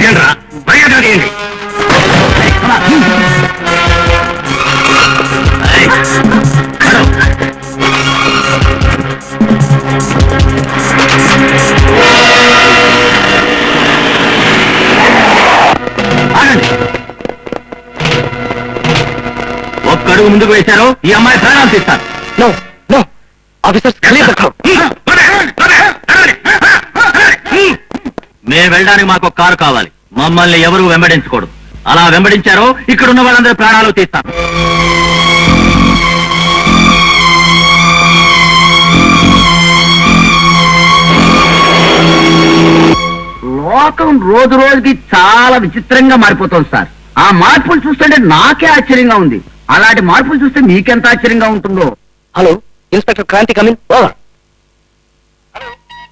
ఏంట్రా? అడుగు ముందుకు వేశారు ఈ అమ్మాయి ప్రాణాలు తీస్తారు. నో నో ఆఫీసర్స్ క్లియర్ మేము వెళ్ళడానికి మాకు ఒక కారు కావాలి. మమ్మల్ని ఎవరు వెంబడించకూడదు. అలా వెంబడించారో ఇక్కడ ఉన్న వాళ్ళందరి ప్రాణాలు తీస్తాం లోకం రోజు రోజుకి చాలా విచిత్రంగా మారిపోతుంది సార్. ఆ మార్పులు చూస్తుంటే నాకే ఆశ్చర్యంగా ఉంది. అలాంటి మార్పులు చూస్తే మీకెంత ఆశ్చర్యంగా ఉంటుందో hello inspector Kranti come in over hello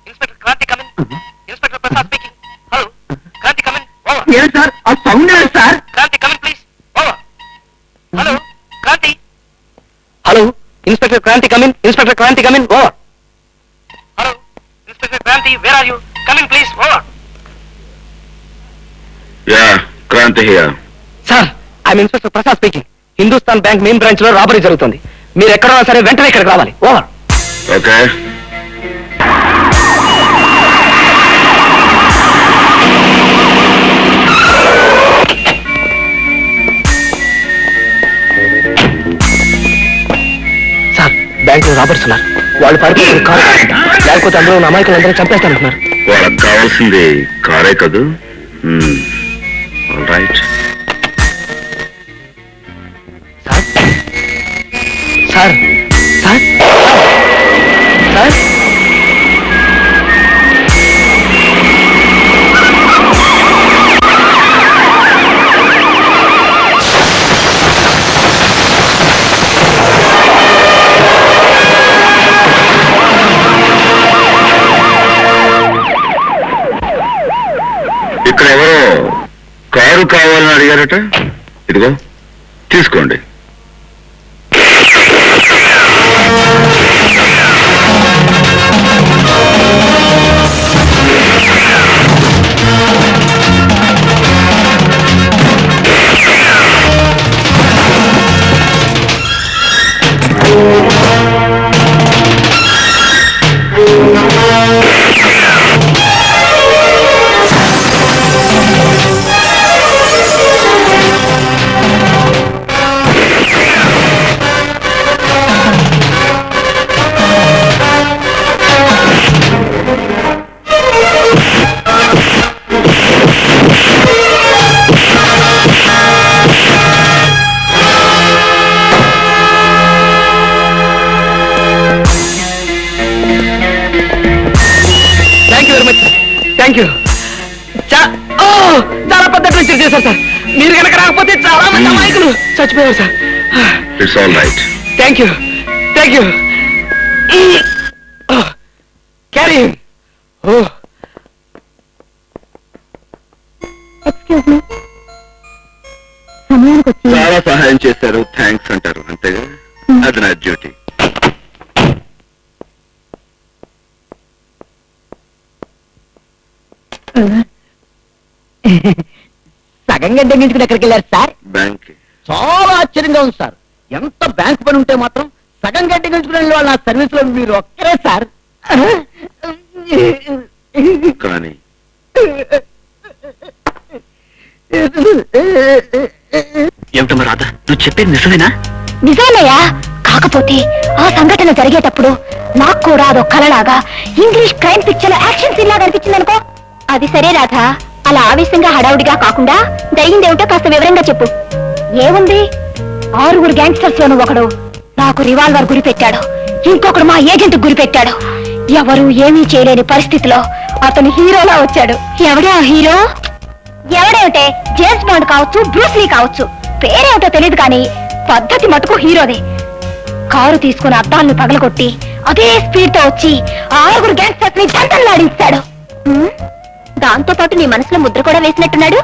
inspector Kranti come in inspector Prasad speaking hello Kranti come in over ఏం సార్ ఆ సౌండ్ ఏంటి sir Kranti come in please over hello Kranti hello inspector Kranti come in inspector Kranti come in over hello inspector Kranti where are you coming please over yeah Kranti here sir I'm inspector Prasad speaking Hindustan bank main బ్రాంచ్లో robbery జరుగుతుంది. మీరు ఎక్కడున్నా సరే వెంటనే ఇక్కడికి రావాలి. Over. Okay. Sir బ్యాంక్లో robbers ఉన్నారు. వాళ్ళు పడిపోయి కారు లేకపోతే అందులో ఉన్న అమాయకులందరూ చంపేస్తానంటున్నారు. వాళ్ళకి కావాల్సింది కారే కదూ? రైట్ కావాలని అడిగారట? ఇదిగో తీసుకోండి. థ్యాంక్ యూ చాలా పెద్ద ట్రెంచర్ చేశారు సార్. మీరు కనుక రాకపోతే చాలా మంది Hmm. అమాయకులు చచ్చిపోయారు sir. It's all right thank you thank you carry oh. Excuse me సమయానికి వచ్చి చాలా సహాయం చేశారు. థ్యాంక్స్ అంటారు. అంతేగా? అది నా డ్యూటీ సగం గడ్డగించుకుని ఎక్కడికి వెళ్ళారు సార్? బ్యాంక్ చాలా ఆశ్చర్యంగా ఉంది సార్. ఎంత బ్యాంక్ పని ఉంటే మాత్రం సగం గడ్డగించుకుని వెళ్ళే వాళ్ళు నా సర్వీస్లో మీరు ఒక్కరే సార్. కానీ. ఏమిటమ్మా రాధ? నువ్వు చెప్పేది నిజమేనా? నిజాలయ్యా కాకపోతే ఆ సంఘటన జరిగేటప్పుడు నాకు కూడా అదో కలలాగా English crime picture action scene లాగా అనిపించింది అనుకో అది సరే రాధా. అలా ఆవేశంగా హడావుడిగా కాకుండా జరిగిందేమిటో కాస్త వివరంగా చెప్పు. ఏముంది? ఆరుగురు గ్యాంగ్స్టర్స్ లోను ఒకడు నాకు రివాల్వర్ గురి పెట్టాడు. ఇంకొకడు మా ఏజెంట్ గురి పెట్టాడు. ఎవరు ఏమీ చేయలేని పరిస్థితిలో అతను హీరోలా వచ్చాడు. ఎవడే ఆ హీరో? ఎవడేమిటే? జేమ్స్ బాండ్ కావచ్చు బ్రూస్లీ కావచ్చు. పేరేమిటో తెలియదు కానీ పద్ధతి మటుకు హీరోదే. కారు తీసుకుని అద్దాలను పగలగొట్టి అదే స్పీడ్తో వచ్చి ఆరుగురు గ్యాంగ్స్టర్స్ని జంటలు దాంతో పాటు నీ మనసులో ముద్ర కూడా వేసినట్టున్నాడు?